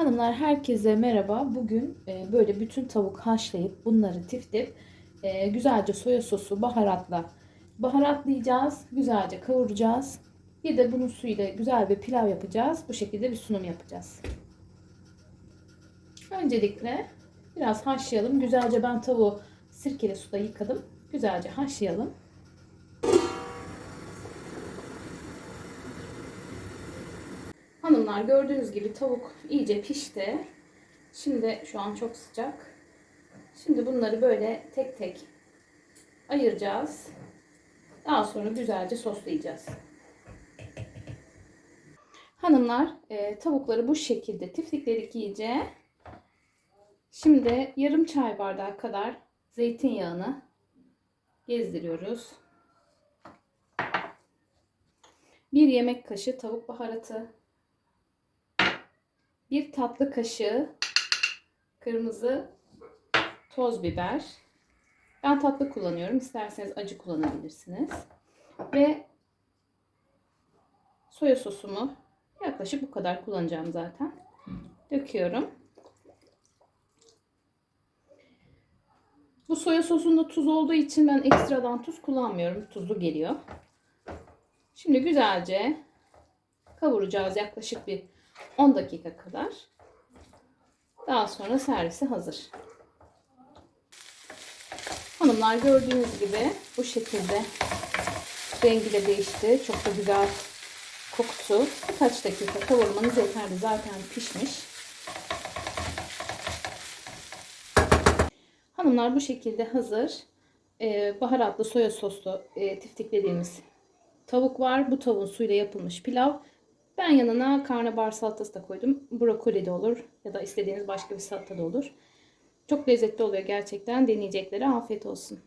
Hanımlar herkese merhaba. Bugün e, böyle bütün tavuk haşlayıp bunları tifleyip e, güzelce soya sosu baharatla baharatlayacağız. Güzelce kavuracağız. Bir de bunun suyuyla güzel bir pilav yapacağız. Bu şekilde bir sunum yapacağız. Öncelikle biraz haşlayalım. Güzelce ben tavuğu sirkeli suda yıkadım. Güzelce haşlayalım. Hanımlar gördüğünüz gibi tavuk iyice pişti. Şimdi şu an çok sıcak. Şimdi bunları böyle tek tek ayıracağız. Daha sonra güzelce soslayacağız. Hanımlar e, tavukları bu şekilde tiftikledik iyice. Şimdi yarım çay bardağı kadar zeytinyağını gezdiriyoruz. Bir yemek kaşığı tavuk baharatı, bir tatlı kaşığı kırmızı toz biber. Ben tatlı kullanıyorum. İsterseniz acı kullanabilirsiniz. Ve soya sosumu yaklaşık bu kadar kullanacağım zaten. Döküyorum. Bu soya sosunda tuz olduğu için ben ekstradan tuz kullanmıyorum. Tuzlu geliyor. Şimdi güzelce kavuracağız yaklaşık bir 10 dakika kadar. Daha sonra servise hazır. Hanımlar gördüğünüz gibi bu şekilde rengi de değişti. Çok da güzel koktu. Birkaç dakika kavurmanız yeterli. Zaten pişmiş. Hanımlar bu şekilde hazır. Ee, baharatlı soya soslu e, tiftiklediğimiz tavuk var. Bu tavuğun suyla yapılmış pilav. Ben yanına karnabahar salatası da koydum. Brokoli de olur ya da istediğiniz başka bir salata da olur. Çok lezzetli oluyor gerçekten. Deneyeceklere afiyet olsun.